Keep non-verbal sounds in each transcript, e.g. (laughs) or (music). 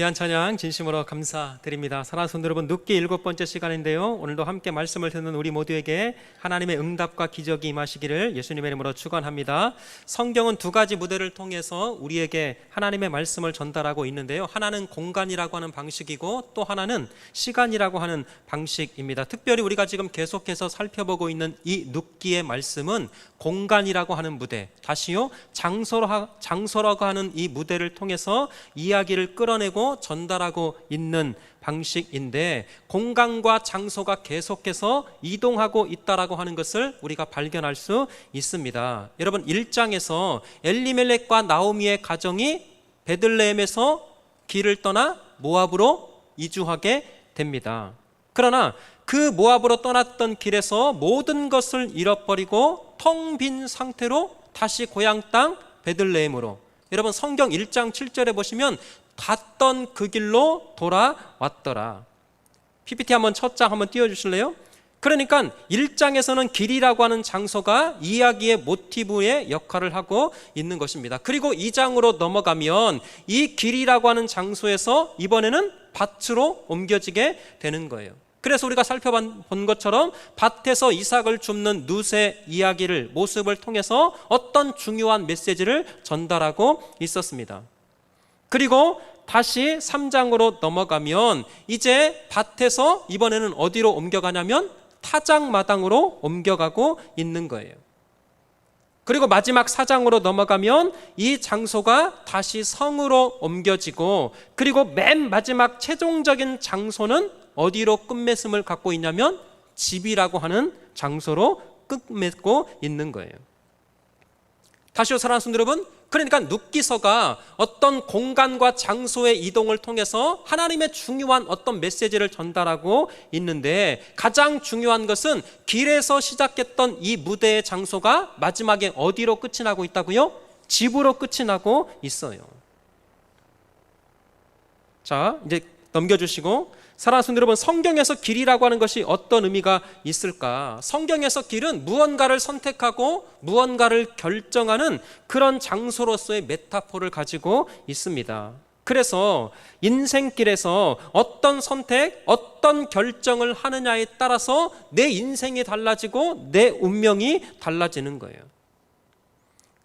귀한 찬양 진심으로 감사드립니다. 사랑하는 여러분, 눕기 일곱 번째 시간인데요. 오늘도 함께 말씀을 듣는 우리 모두에게 하나님의 응답과 기적이 임하시기를 예수님의 이름으로 축원합니다. 성경은 두 가지 무대를 통해서 우리에게 하나님의 말씀을 전달하고 있는데요. 하나는 공간이라고 하는 방식이고 또 하나는 시간이라고 하는 방식입니다. 특별히 우리가 지금 계속해서 살펴보고 있는 이 눕기의 말씀은 공간이라고 하는 무대, 다시요 장소로 장소라고 하는 이 무대를 통해서 이야기를 끌어내고 전달하고 있는 방식인데 공간과 장소가 계속해서 이동하고 있다라고 하는 것을 우리가 발견할 수 있습니다. 여러분 1장에서 엘리멜렉과 나오미의 가정이 베들레헴에서 길을 떠나 모압으로 이주하게 됩니다. 그러나 그 모압으로 떠났던 길에서 모든 것을 잃어버리고 텅 빈 상태로 다시 고향 땅 베들레헴으로 여러분 성경 1장 7절에 보시면 갔던 그 길로 돌아왔더라. PPT 한번 첫 장 한번 띄워 주실래요? 그러니까 1장에서는 길이라고 하는 장소가 이야기의 모티브의 역할을 하고 있는 것입니다. 그리고 2장으로 넘어가면 이 길이라고 하는 장소에서 이번에는 밭으로 옮겨지게 되는 거예요. 그래서 우리가 살펴본 것처럼 밭에서 이삭을 줍는 누세 이야기를 모습을 통해서 어떤 중요한 메시지를 전달하고 있었습니다. 그리고 다시 3장으로 넘어가면 이제 밭에서 이번에는 어디로 옮겨가냐면 타작 마당으로 옮겨가고 있는 거예요. 그리고 마지막 사장으로 넘어가면 이 장소가 다시 성으로 옮겨지고 그리고 맨 마지막 최종적인 장소는 어디로 끝맺음을 갖고 있냐면 집이라고 하는 장소로 끝맺고 있는 거예요. 다시요 사랑하는 여러분 그러니까 눕기서가 어떤 공간과 장소의 이동을 통해서 하나님의 중요한 어떤 메시지를 전달하고 있는데 가장 중요한 것은 길에서 시작했던 이 무대의 장소가 마지막에 어디로 끝이 나고 있다고요? 집으로 끝이 나고 있어요. 자, 이제 넘겨주시고 사랑하는 성도 여러분, 성경에서 길이라고 하는 것이 어떤 의미가 있을까? 성경에서 길은 무언가를 선택하고 무언가를 결정하는 그런 장소로서의 메타포를 가지고 있습니다. 그래서 인생길에서 어떤 선택, 어떤 결정을 하느냐에 따라서 내 인생이 달라지고 내 운명이 달라지는 거예요.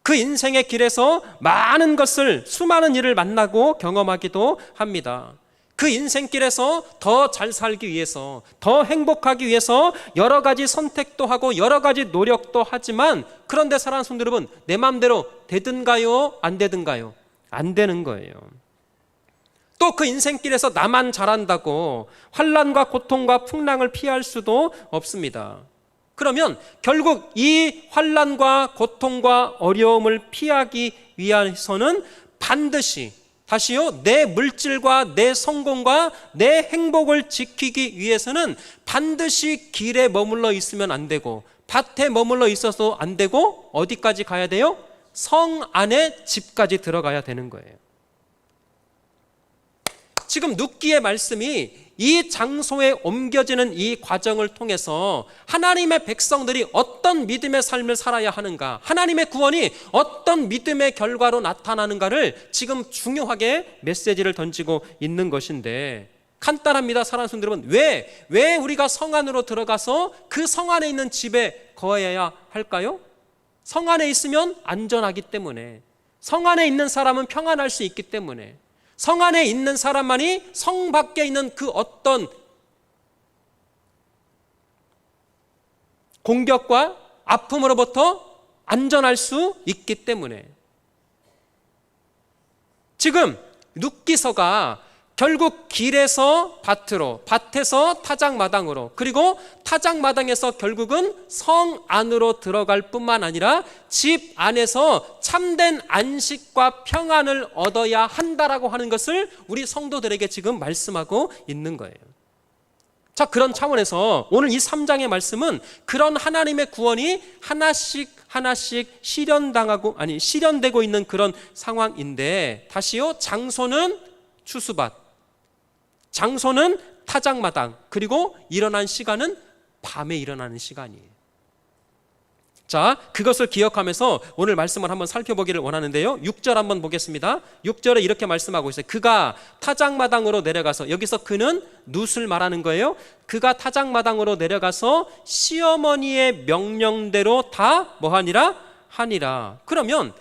그 인생의 길에서 많은 것을, 수많은 일을 만나고 경험하기도 합니다. 그 인생길에서 더 잘 살기 위해서, 더 행복하기 위해서 여러 가지 선택도 하고 여러 가지 노력도 하지만 그런데 사랑하는 성도 여러분, 내 마음대로 되든가요? 안 되든가요? 안 되는 거예요. 또 그 인생길에서 나만 잘한다고 환란과 고통과 풍랑을 피할 수도 없습니다. 그러면 결국 이 환란과 고통과 어려움을 피하기 위해서는 반드시 다시요, 내 물질과 내 성공과 내 행복을 지키기 위해서는 반드시 길에 머물러 있으면 안 되고, 밭에 머물러 있어서 안 되고, 어디까지 가야 돼요? 성 안에 집까지 들어가야 되는 거예요. 지금 눕기의 말씀이 이 장소에 옮겨지는 이 과정을 통해서 하나님의 백성들이 어떤 믿음의 삶을 살아야 하는가, 하나님의 구원이 어떤 믿음의 결과로 나타나는가를 지금 중요하게 메시지를 던지고 있는 것인데, 간단합니다. 사랑하는 성도 여러분. 왜, 왜 우리가 성 안으로 들어가서 그 성 안에 있는 집에 거해야 할까요? 성 안에 있으면 안전하기 때문에, 성 안에 있는 사람은 평안할 수 있기 때문에, 성 안에 있는 사람만이 성 밖에 있는 그 어떤 공격과 아픔으로부터 안전할 수 있기 때문에. 지금 눕기서가 결국 길에서 밭으로, 밭에서 타작마당으로, 그리고 타작마당에서 결국은 성 안으로 들어갈 뿐만 아니라 집 안에서 참된 안식과 평안을 얻어야 한다라고 하는 것을 우리 성도들에게 지금 말씀하고 있는 거예요. 자, 그런 차원에서 오늘 이 3장의 말씀은 그런 하나님의 구원이 하나씩 하나씩 실현당하고, 아니, 실현되고 있는 그런 상황인데, 다시요, 장소는 추수밭, 장소는 타작마당, 그리고 일어난 시간은 밤에 일어나는 시간이에요. 자, 그것을 기억하면서 오늘 말씀을 한번 살펴보기를 원하는데요. 6절 한번 보겠습니다. 6절에 이렇게 말씀하고 있어요. 그가 타작마당으로 내려가서 여기서 그는 룻을 말하는 거예요. 그가 타작마당으로 내려가서 시어머니의 명령대로 다 뭐하니라 하니라. 그러면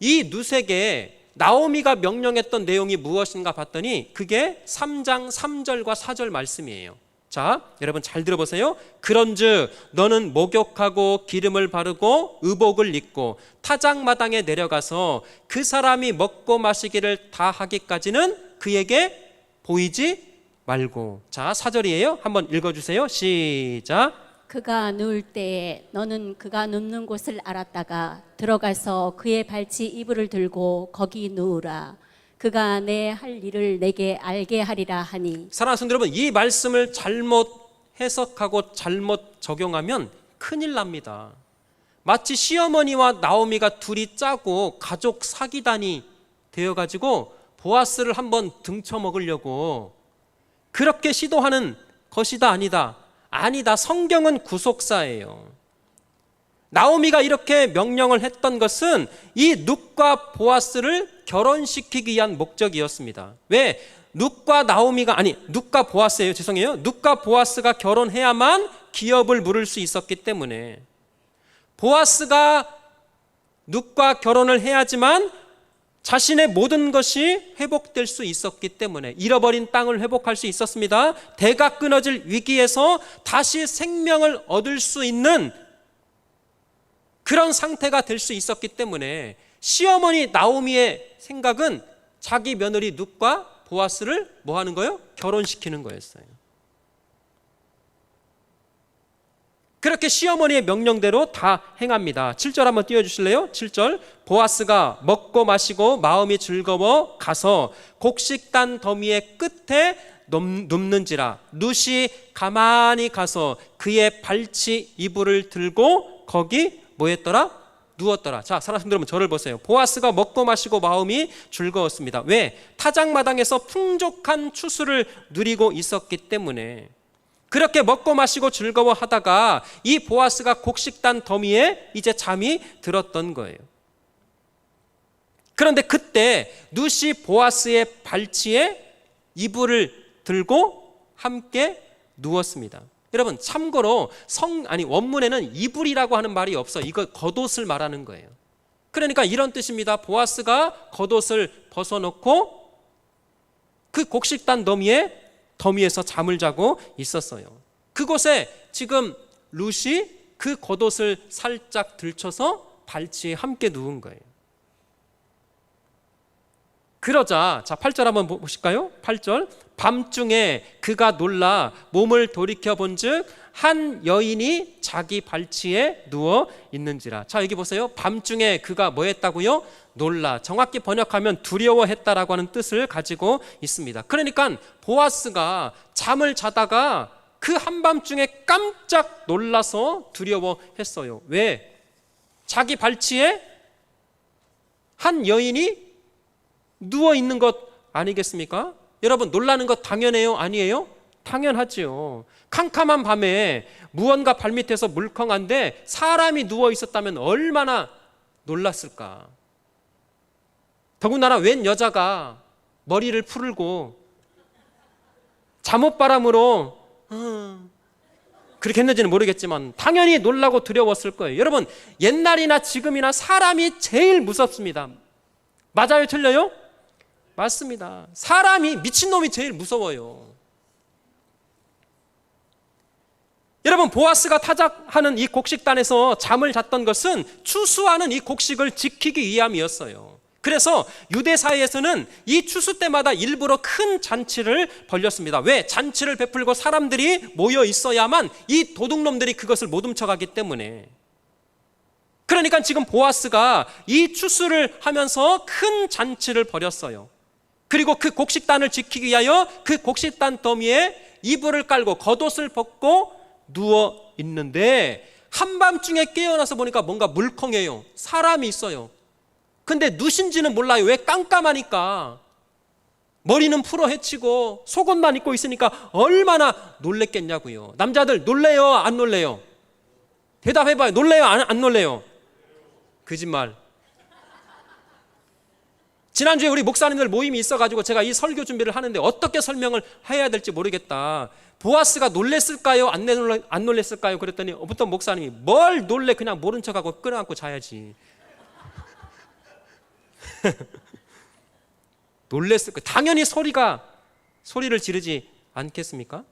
이 룻에게 나오미가 명령했던 내용이 무엇인가 봤더니 그게 3장 3절과 4절 말씀이에요. 자, 여러분 잘 들어보세요. 그런즉 너는 목욕하고 기름을 바르고 의복을 입고 타작 마당에 내려가서 그 사람이 먹고 마시기를 다 하기까지는 그에게 보이지 말고. 자, 4절이에요. 한번 읽어 주세요. 시작. 그가 누울 때에 너는 그가 눕는 곳을 알았다가 들어가서 그의 발치 이불을 들고 거기 누우라. 그가 내 할 일을 내게 알게 하리라 하니 사랑하는 여러분, 이 말씀을 잘못 해석하고 잘못 적용하면 큰일 납니다. 마치 시어머니와 나오미가 둘이 짜고 가족 사기단이 되어 가지고 보아스를 한번 등쳐 먹으려고 그렇게 시도하는 것이다 아니다. 아니다. 성경은 구속사예요. 나오미가 이렇게 명령을 했던 것은 이 눕과 보아스를 결혼시키기 위한 목적이었습니다. 왜? 눕과 나오미가 아니 눕과 보아스예요. 죄송해요. 눕과 보아스가 결혼해야만 기업을 물을 수 있었기 때문에 보아스가 눕과 결혼을 해야지만 자신의 모든 것이 회복될 수 있었기 때문에 잃어버린 땅을 회복할 수 있었습니다. 대가 끊어질 위기에서 다시 생명을 얻을 수 있는 그런 상태가 될 수 있었기 때문에 시어머니 나오미의 생각은 자기 며느리 눕과 보아스를 뭐 하는 거예요? 결혼시키는 거였어요. 그렇게 시어머니의 명령대로 다 행합니다. 7절 한번 띄워 주실래요? 7절. 보아스가 먹고 마시고 마음이 즐거워 가서 곡식단 더미의 끝에 눕는지라. 룻이 가만히 가서 그의 발치 이불을 들고 거기 뭐 했더라? 누웠더라. 자, 사랑하는 여러분 저를 보세요. 보아스가 먹고 마시고 마음이 즐거웠습니다. 왜? 타작마당에서 풍족한 추수를 누리고 있었기 때문에 그렇게 먹고 마시고 즐거워하다가 이 보아스가 곡식단 더미에 이제 잠이 들었던 거예요. 그런데 그때 누시 보아스의 발치에 이불을 들고 함께 누웠습니다. 여러분 참고로 성 아니 원문에는 이불이라고 하는 말이 없어. 이거 겉옷을 말하는 거예요. 그러니까 이런 뜻입니다. 보아스가 겉옷을 벗어놓고 그 곡식단 더미에 더미에서 잠을 자고 있었어요. 그곳에 지금 룻이 그 겉옷을 살짝 들쳐서 발치에 함께 누운 거예요. 그러자 자 8절 한번 보실까요? 8절 밤중에 그가 놀라 몸을 돌이켜 본즉 한 여인이 자기 발치에 누워 있는지라. 자 여기 보세요. 밤중에 그가 뭐 했다고요? 놀라. 정확히 번역하면 두려워했다라고 하는 뜻을 가지고 있습니다. 그러니까 보아스가 잠을 자다가 그 한밤중에 깜짝 놀라서 두려워했어요. 왜? 자기 발치에 한 여인이 누워 있는 것 아니겠습니까? 여러분 놀라는 것 당연해요? 아니에요? 당연하지요. 캄캄한 밤에 무언가 발밑에서 물컹한데 사람이 누워 있었다면 얼마나 놀랐을까? 더군다나 웬 여자가 머리를 풀고 잠옷바람으로 음, 그렇게 했는지는 모르겠지만 당연히 놀라고 두려웠을 거예요. 여러분 옛날이나 지금이나 사람이 제일 무섭습니다. 맞아요, 틀려요? 맞습니다. 사람이 미친놈이 제일 무서워요. 여러분 보아스가 타작하는 이 곡식단에서 잠을 잤던 것은 추수하는 이 곡식을 지키기 위함이었어요. 그래서 유대 사회에서는 이 추수 때마다 일부러 큰 잔치를 벌렸습니다. 왜? 잔치를 베풀고 사람들이 모여 있어야만 이 도둑놈들이 그것을 못 훔쳐가기 때문에. 그러니까 지금 보아스가 이 추수를 하면서 큰 잔치를 벌였어요. 그리고 그 곡식단을 지키기 위하여 그 곡식단 더미에 이불을 깔고 겉옷을 벗고 누워 있는데 한밤중에 깨어나서 보니까 뭔가 물컹해요. 사람이 있어요. 근데 누신지는 몰라요. 왜 깜깜하니까. 머리는 풀어 헤치고 속옷만 입고 있으니까 얼마나 놀랬겠냐고요. 남자들 놀래요? 안 놀래요? 대답해봐요. 놀래요? 안, 안 놀래요? 거짓말. 지난주에 우리 목사님들 모임이 있어가지고 제가 이 설교 준비를 하는데 어떻게 설명을 해야 될지 모르겠다. 보아스가 놀랬을까요? 안, 놀래, 안 놀랬을까요? 그랬더니 어떤 목사님이 뭘 놀래 그냥 모른 척하고 끌어안고 자야지. (laughs) 놀랬을 거예요. 당연히 소리가 소리를 지르지 않겠습니까?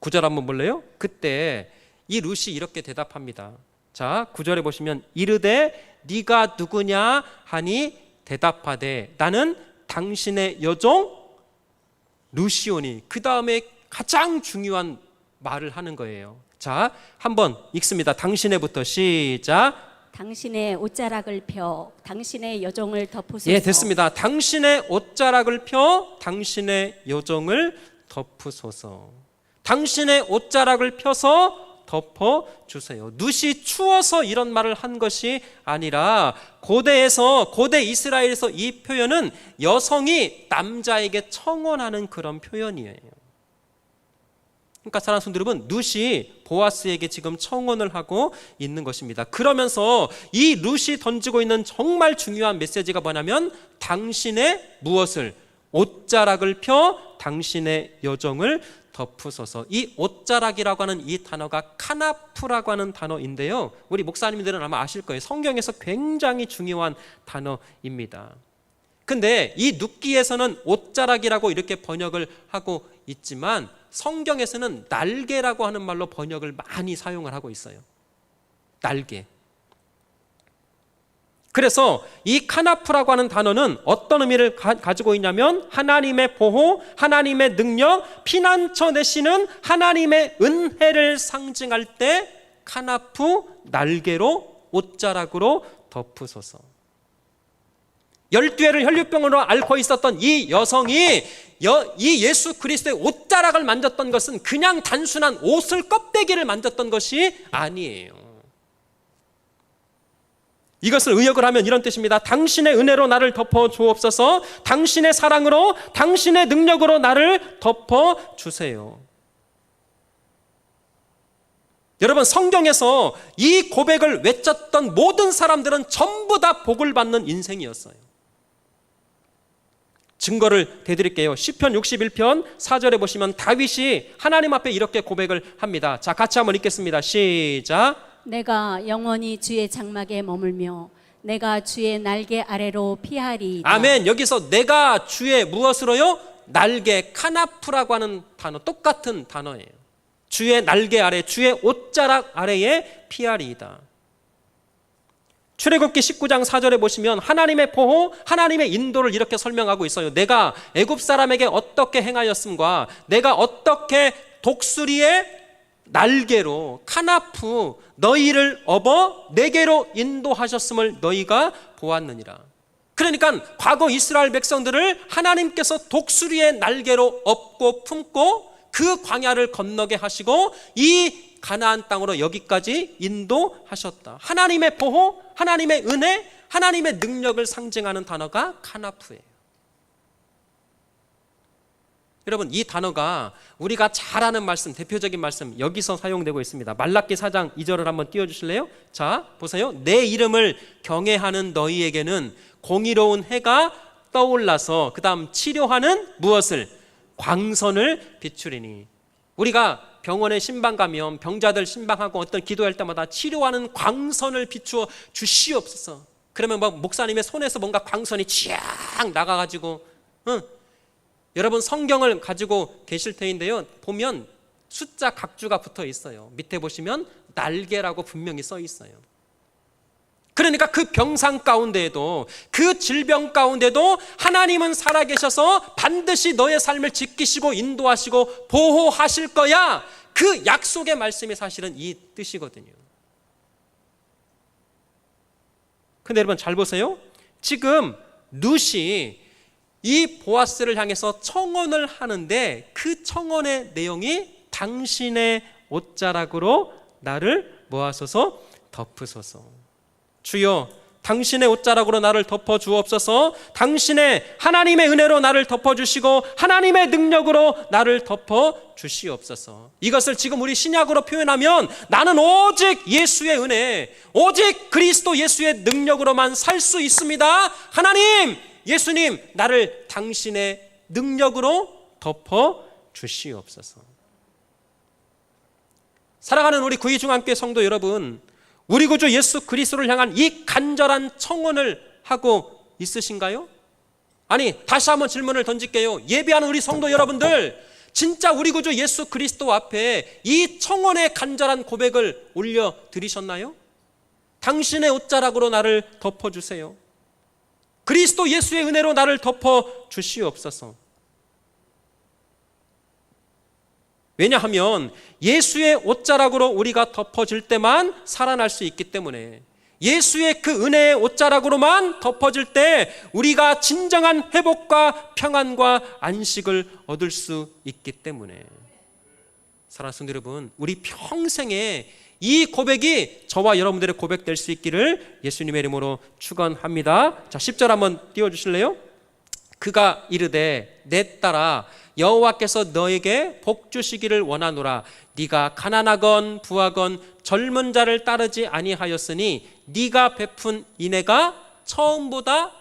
구절 한번 볼래요? 그때 이 루시 이렇게 대답합니다. 자, 구절에 보시면 이르되 네가 누구냐 하니 대답하되 나는 당신의 여종 루시오니 그 다음에 가장 중요한 말을 하는 거예요. 자, 한번 읽습니다. 당신의부터 시작. 당신의 옷자락을 펴 당신의 여종을 덮으소서. 예, 됐습니다. 당신의 옷자락을 펴 당신의 여종을 덮으소서. 당신의 옷자락을 펴서 덮어 주세요. 눈이 추워서 이런 말을 한 것이 아니라 고대에서 고대 이스라엘에서 이 표현은 여성이 남자에게 청혼하는 그런 표현이에요. 그러니까 사랑하는 여러분, 룻이 보아스에게 지금 청혼을 하고 있는 것입니다. 그러면서 이 룻이 던지고 있는 정말 중요한 메시지가 뭐냐면 당신의 무엇을 옷자락을 펴 당신의 여정을 덮으소서. 이 옷자락이라고 하는 이 단어가 카나프라고 하는 단어인데요. 우리 목사님들은 아마 아실 거예요. 성경에서 굉장히 중요한 단어입니다. 근데 이 눕기에서는 옷자락이라고 이렇게 번역을 하고 있지만 성경에서는 날개라고 하는 말로 번역을 많이 사용을 하고 있어요. 날개. 그래서 이 카나프라고 하는 단어는 어떤 의미를 가, 지고 있냐면 하나님의 보호, 하나님의 능력, 피난처 내시는 하나님의 은혜를 상징할 때 카나프 날개로 옷자락으로 덮으소서. 열두 해를 혈류병으로 앓고 있었던 이 여성이 여, 이 예수 그리스도의 옷자락을 만졌던 것은 그냥 단순한 옷을 껍데기를 만졌던 것이 아니에요. 이것을 의역을 하면 이런 뜻입니다. 당신의 은혜로 나를 덮어 주옵소서. 당신의 사랑으로, 당신의 능력으로 나를 덮어 주세요. 여러분 성경에서 이 고백을 외쳤던 모든 사람들은 전부 다 복을 받는 인생이었어요. 증거를 대드릴게요. 시편 61편 4절에 보시면 다윗이 하나님 앞에 이렇게 고백을 합니다. 자, 같이 한번 읽겠습니다. 시작. 내가 영원히 주의 장막에 머물며 내가 주의 날개 아래로 피하리이다. 아멘. 여기서 내가 주의 무엇으로요? 날개 카나프라고 하는 단어 똑같은 단어예요. 주의 날개 아래 주의 옷자락 아래에 피하리이다. 출애굽기 19장 4절에 보시면 하나님의 보호, 하나님의 인도를 이렇게 설명하고 있어요. 내가 애굽 사람에게 어떻게 행하였음과 내가 어떻게 독수리의 날개로 카나프 너희를 업어 내게로 인도하셨음을 너희가 보았느니라. 그러니까 과거 이스라엘 백성들을 하나님께서 독수리의 날개로 업고 품고 그 광야를 건너게 하시고 이 가나안 땅으로 여기까지 인도하셨다. 하나님의 보호, 하나님의 은혜, 하나님의 능력을 상징하는 단어가 카나프예요. 여러분 이 단어가 우리가 잘 아는 말씀, 대표적인 말씀 여기서 사용되고 있습니다. 말라기 4장 2절을 한번 띄워 주실래요? 자, 보세요. 내 이름을 경외하는 너희에게는 공의로운 해가 떠올라서 그다음 치료하는 무엇을 광선을 비추리니 우리가 병원에 신방 가면 병자들 신방하고 어떤 기도할 때마다 치료하는 광선을 비추어 주시옵소서. 그러면 막 목사님의 손에서 뭔가 광선이 쥐악 나가가지고, 응. 여러분 성경을 가지고 계실 테인데요. 보면 숫자 각주가 붙어 있어요. 밑에 보시면 날개라고 분명히 써 있어요. 그러니까 그 병상 가운데에도 그 질병 가운데도 하나님은 살아계셔서 반드시 너의 삶을 지키시고 인도하시고 보호하실 거야. 그 약속의 말씀이 사실은 이 뜻이거든요. 근데 여러분 잘 보세요. 지금 룻이 이 보아스를 향해서 청혼을 하는데 그 청혼의 내용이 당신의 옷자락으로 나를 모아서서 덮으소서. 주여 당신의 옷자락으로 나를 덮어 주옵소서. 당신의 하나님의 은혜로 나를 덮어 주시고 하나님의 능력으로 나를 덮어 주시옵소서. 이것을 지금 우리 신약으로 표현하면 나는 오직 예수의 은혜, 오직 그리스도 예수의 능력으로만 살 수 있습니다. 하나님, 예수님, 나를 당신의 능력으로 덮어 주시옵소서. 사랑하는 우리 구이중앙교회 성도 여러분, 우리 구주 예수 그리스도를 향한 이 간절한 청원을 하고 있으신가요? 아니, 다시 한번 질문을 던질게요. 예배하는 우리 성도 여러분들, 진짜 우리 구주 예수 그리스도 앞에 이 청원의 간절한 고백을 올려 드리셨나요? 당신의 옷자락으로 나를 덮어 주세요. 그리스도 예수의 은혜로 나를 덮어 주시옵소서. 왜냐하면 예수의 옷자락으로 우리가 덮어질 때만 살아날 수 있기 때문에 예수의 그 은혜의 옷자락으로만 덮어질 때 우리가 진정한 회복과 평안과 안식을 얻을 수 있기 때문에 사랑하는 여러분, 우리 평생에 이 고백이 저와 여러분들의 고백 될 수 있기를 예수님의 이름으로 축원합니다. 자, 10절 한번 띄워 주실래요? 그가 이르되 내 딸아 여호와께서 너에게 복 주시기를 원하노라 네가 가난하건 부하건 젊은 자를 따르지 아니하였으니 네가 베푼 인애가 처음보다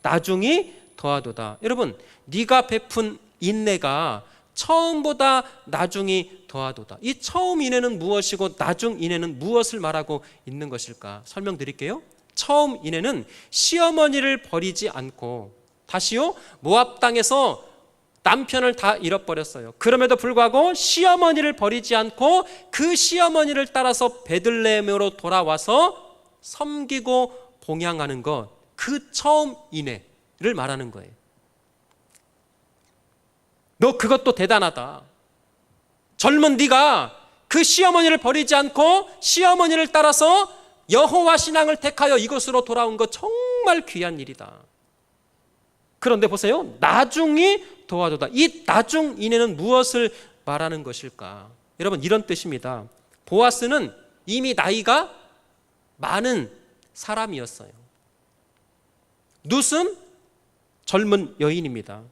나중이 더하도다. 여러분, 네가 베푼 인내가 처음보다 나중이 더하도다. 이 처음 인내는 무엇이고 나중 인내는 무엇을 말하고 있는 것일까? 설명드릴게요. 처음 인내는 시어머니를 버리지 않고 다시요 모압 땅에서 남편을 다 잃어버렸어요. 그럼에도 불구하고 시어머니를 버리지 않고 그 시어머니를 따라서 베들레헴으로 돌아와서 섬기고 봉양하는 것, 그 처음 인애를 말하는 거예요. 너 그것도 대단하다. 젊은 네가 그 시어머니를 버리지 않고 시어머니를 따라서 여호와 신앙을 택하여 이곳으로 돌아온 것 정말 귀한 일이다. 그런데 보세요. 나중이 도와도다. 이 나중 인해는 무엇을 말하는 것일까? 여러분 이런 뜻입니다. 보아스는 이미 나이가 많은 사람이었어요. 룻은 젊은 여인입니다.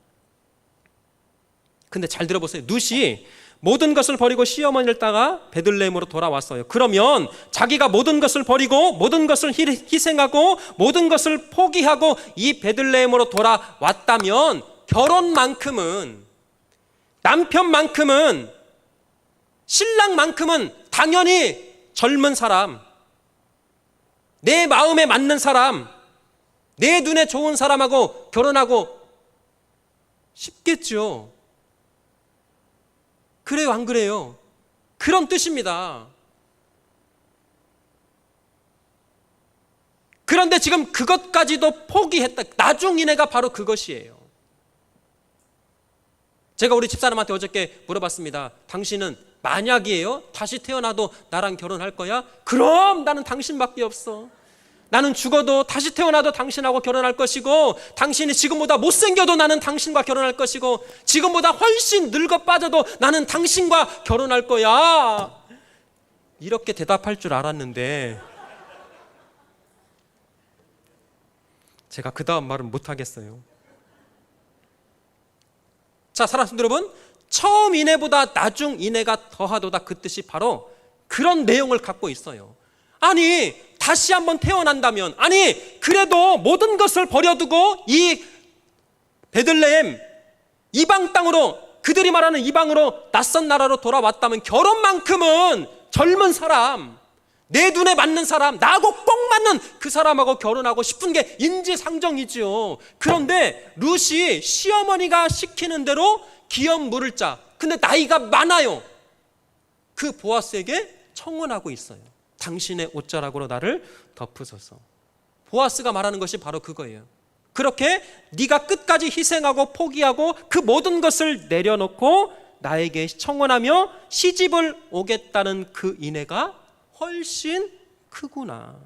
근데 잘 들어보세요. 룻이 모든 것을 버리고 시어머니를 따가 베들레헴으로 돌아왔어요. 그러면 자기가 모든 것을 버리고 모든 것을 희- 희생하고 모든 것을 포기하고 이 베들레헴으로 돌아왔다면 결혼만큼은 남편만큼은 신랑만큼은 당연히 젊은 사람 내 마음에 맞는 사람 내 눈에 좋은 사람하고 결혼하고 싶겠죠. 그래요, 안 그래요? 그런 뜻입니다. 그런데 지금 그것까지도 포기했다. 나중이네가 바로 그것이에요. 제가 우리 집사람한테 어저께 물어봤습니다. 당신은 만약이에요? 다시 태어나도 나랑 결혼할 거야? 그럼 나는 당신밖에 없어. 나는 죽어도 다시 태어나도 당신하고 결혼할 것이고 당신이 지금보다 못생겨도 나는 당신과 결혼할 것이고 지금보다 훨씬 늙어 빠져도 나는 당신과 결혼할 거야. 이렇게 대답할 줄 알았는데 제가 그 다음 말은 못하겠어요. 자, 사랑하는 여러분, 처음 인애보다 나중 인애가 더하도다 그 뜻이 바로 그런 내용을 갖고 있어요. 아니, 다시 한번 태어난다면, 아니, 그래도 모든 것을 버려두고 이 베들레헴 이방 땅으로 그들이 말하는 이방으로 낯선 나라로 돌아왔다면 결혼만큼은 젊은 사람, 내 눈에 맞는 사람, 나하고 꼭 맞는 그 사람하고 결혼하고 싶은 게 인지상정이지요. 그런데 룻이 시어머니가 시키는 대로 기업 물을 자. 근데 나이가 많아요. 그 보아스에게 청혼하고 있어요. 당신의 옷자락으로 나를 덮으소서. 보아스가 말하는 것이 바로 그거예요. 그렇게 네가 끝까지 희생하고 포기하고 그 모든 것을 내려놓고 나에게 청혼하며 시집을 오겠다는 그 인애가 훨씬 크구나.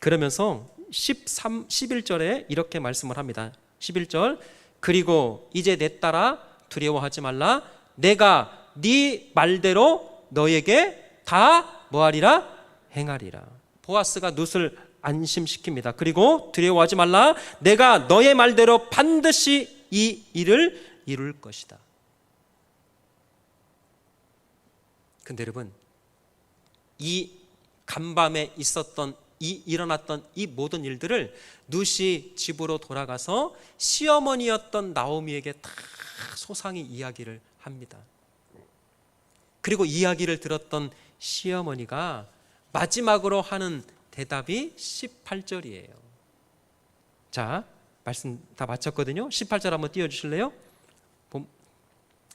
그러면서 13, 11절에 이렇게 말씀을 합니다. 11절 그리고 이제 내 딸아 두려워하지 말라 내가 네 말대로 너에게 다 뭐하리라 행하리라. 보아스가 룻을 안심시킵니다. 그리고 두려워하지 말라. 내가 너의 말대로 반드시 이 일을 이룰 것이다. 근데 여러분, 이 간밤에 있었던 이 일어났던 이 모든 일들을 누시 집으로 돌아가서 시어머니였던 나오미에게 다 소상히 이야기를 합니다. 그리고 이야기를 들었던 시어머니가 마지막으로 하는 대답이 18절이에요. 자, 말씀 다 마쳤거든요. 18절 한번 띄워 주실래요?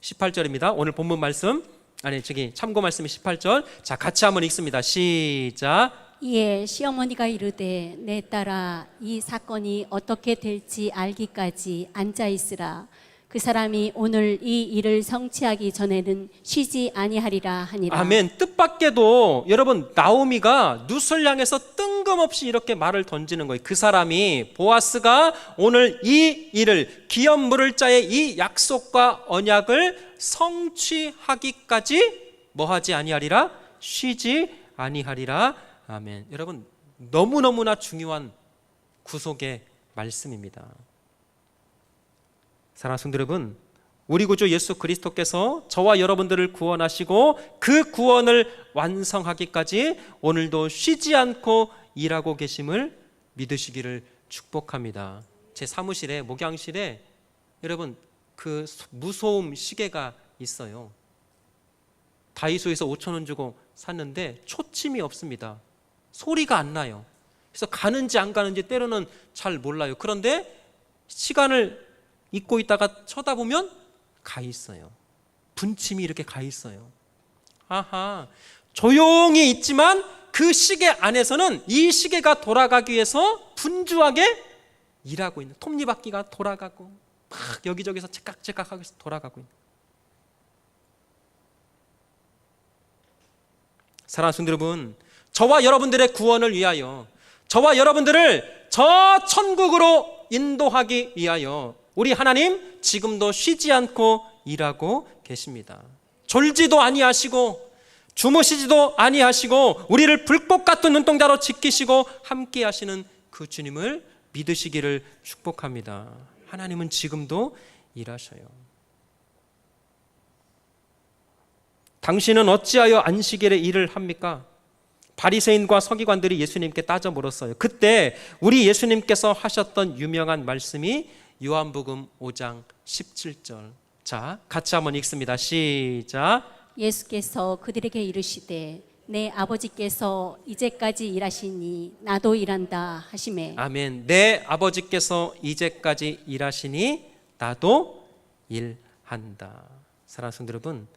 18절입니다. 오늘 본문 말씀 아니 저기 참고 말씀이 18절. 자, 같이 한번 읽습니다. 시작. 이에 시어머니가 이르되 내 딸아 이 사건이 어떻게 될지 알기까지 앉아 있으라 그 사람이 오늘 이 일을 성취하기 전에는 쉬지 아니하리라 하니라 아멘. 뜻밖에도 여러분 나오미가 룻을 향해서 뜬금없이 이렇게 말을 던지는 거예요. 그 사람이 보아스가 오늘 이 일을 기업 물을 자의 이 약속과 언약을 성취하기까지 뭐하지 아니하리라 쉬지 아니하리라. 아멘. 여러분 너무 너무나 중요한 구속의 말씀입니다. 사랑하는 성도 여러분, 우리 구주 예수 그리스도께서 저와 여러분들을 구원하시고 그 구원을 완성하기까지 오늘도 쉬지 않고 일하고 계심을 믿으시기를 축복합니다. 제 사무실에 목양실에 여러분 그 무소음 시계가 있어요. 다이소에서 5천 원 주고 샀는데 초침이 없습니다. 소리가 안 나요. 그래서 가는지 안 가는지 때로는 잘 몰라요. 그런데 시간을 잊고 있다가 쳐다보면 가 있어요. 분침이 이렇게 가 있어요. 아하. 조용히 있지만 그 시계 안에서는 이 시계가 돌아가기 위해서 분주하게 일하고 있는 톱니바퀴가 돌아가고 막 여기저기서 째깍째깍하게 돌아가고 있는 사랑하는 여러분, 저와 여러분들의 구원을 위하여 저와 여러분들을 저 천국으로 인도하기 위하여 우리 하나님 지금도 쉬지 않고 일하고 계십니다. 졸지도 아니하시고 주무시지도 아니하시고 우리를 불꽃 같은 눈동자로 지키시고 함께 하시는 그 주님을 믿으시기를 축복합니다. 하나님은 지금도 일하셔요. 당신은 어찌하여 안식일에 일을 합니까? 바리새인과 서기관들이 예수님께 따져 물었어요. 그때 우리 예수님께서 하셨던 유명한 말씀이 요한복음 5장 17절. 자, 같이 한번 읽습니다. 시작. 예수께서 그들에게 이르시되 내 아버지께서 이제까지 일하시니 나도 일한다 하시매 아멘. 내 아버지께서 이제까지 일하시니 나도 일한다. 사랑하는 성도 여러분,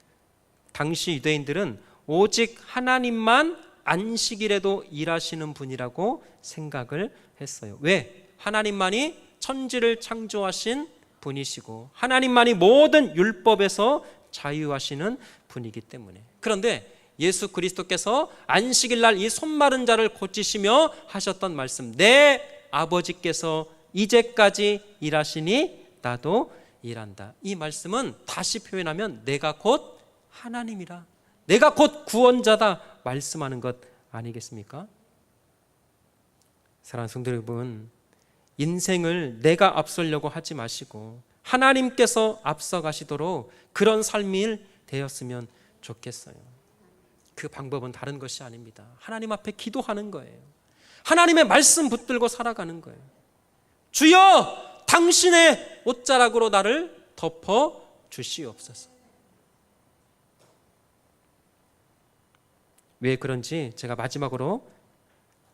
당시 유대인들은 오직 하나님만 안식일에도 일하시는 분이라고 생각을 했어요. 왜? 하나님만이 천지를 창조하신 분이시고 하나님만이 모든 율법에서 자유하시는 분이기 때문에. 그런데 예수 그리스도께서 안식일 날 이 손마른 자를 고치시며 하셨던 말씀. 내 아버지께서 이제까지 일하시니 나도 일한다. 이 말씀은 다시 표현하면 내가 곧 하나님이라. 내가 곧 구원자다 말씀하는 것 아니겠습니까? 사랑하는 성도 여러분, 인생을 내가 앞서려고 하지 마시고 하나님께서 앞서 가시도록 그런 삶이 되었으면 좋겠어요. 그 방법은 다른 것이 아닙니다. 하나님 앞에 기도하는 거예요. 하나님의 말씀 붙들고 살아가는 거예요. 주여, 당신의 옷자락으로 나를 덮어 주시옵소서. 왜 그런지 제가 마지막으로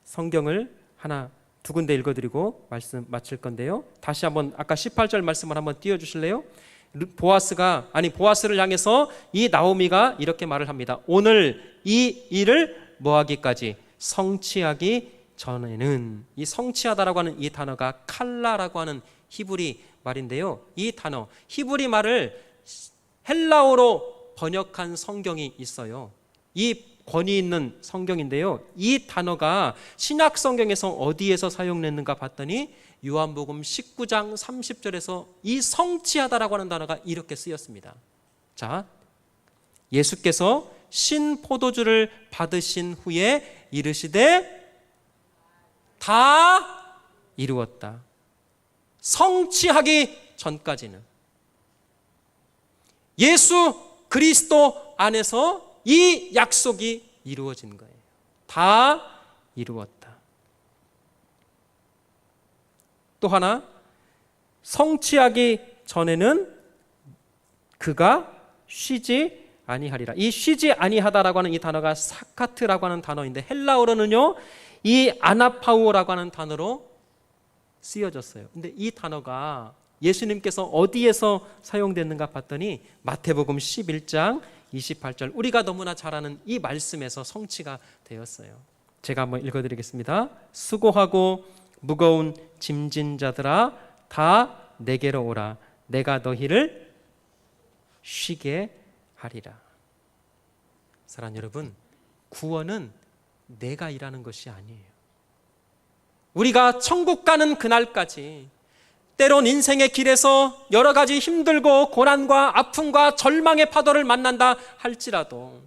성경을 하나 두 군데 읽어드리고 말씀 마칠 건데요. 다시 한번 아까 18절 말씀을 한번 띄워주실래요? 보아스가 아니 보아스를 향해서 이 나오미가 이렇게 말을 합니다. 오늘 이 일을 뭐하기까지 성취하기 전에는 이 성취하다라고 하는 이 단어가 칼라라고 하는 히브리 말인데요. 이 단어 히브리 말을 헬라어로 번역한 성경이 있어요. 이 권위 있는 성경인데요. 이 단어가 신약 성경에서 어디에서 사용됐는가 봤더니 요한복음 19장 30절에서 이 성취하다라고 하는 단어가 이렇게 쓰였습니다. 자, 예수께서 신 포도주를 받으신 후에 이르시되 다 이루었다. 성취하기 전까지는 예수 그리스도 안에서 이 약속이 이루어진 거예요. 다 이루었다. 또 하나 성취하기 전에는 그가 쉬지 아니하리라. 이 쉬지 아니하다라고 하는 이 단어가 사카트라고 하는 단어인데 헬라어로는요. 이 아나파우라고 하는 단어로 쓰여졌어요. 근데 이 단어가 예수님께서 어디에서 사용됐는가 봤더니 마태복음 11장 28절 우리가 너무나 잘 아는 이 말씀에서 성취가 되었어요. 제가 한번 읽어 드리겠습니다. 수고하고 무거운 짐진 자들아 다 내게로 오라 내가 너희를 쉬게 하리라. 사랑 여러분, 구원은 내가 일하는 것이 아니에요. 우리가 천국 가는 그날까지 때론 인생의 길에서 여러 가지 힘들고 고난과 아픔과 절망의 파도를 만난다 할지라도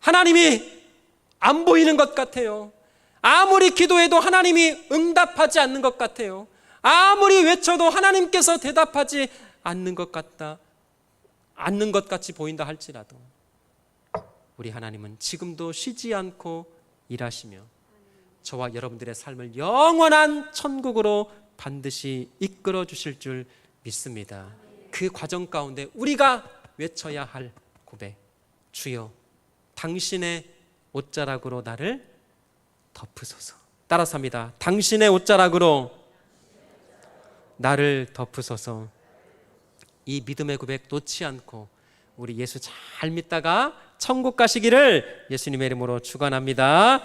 하나님이 안 보이는 것 같아요. 아무리 기도해도 하나님이 응답하지 않는 것 같아요. 아무리 외쳐도 하나님께서 대답하지 않는 것 같다. 않는 것 같이 보인다 할지라도 우리 하나님은 지금도 쉬지 않고 일하시며 저와 여러분들의 삶을 영원한 천국으로 반드시 이끌어 주실 줄 믿습니다. 그 과정 가운데 우리가 외쳐야 할 고백. 주여, 당신의 옷자락으로 나를 덮으소서. 따라서 합니다. 당신의 옷자락으로 나를 덮으소서. 이 믿음의 고백 놓지 않고 우리 예수 잘 믿다가 천국 가시기를 예수님의 이름으로 축원합니다.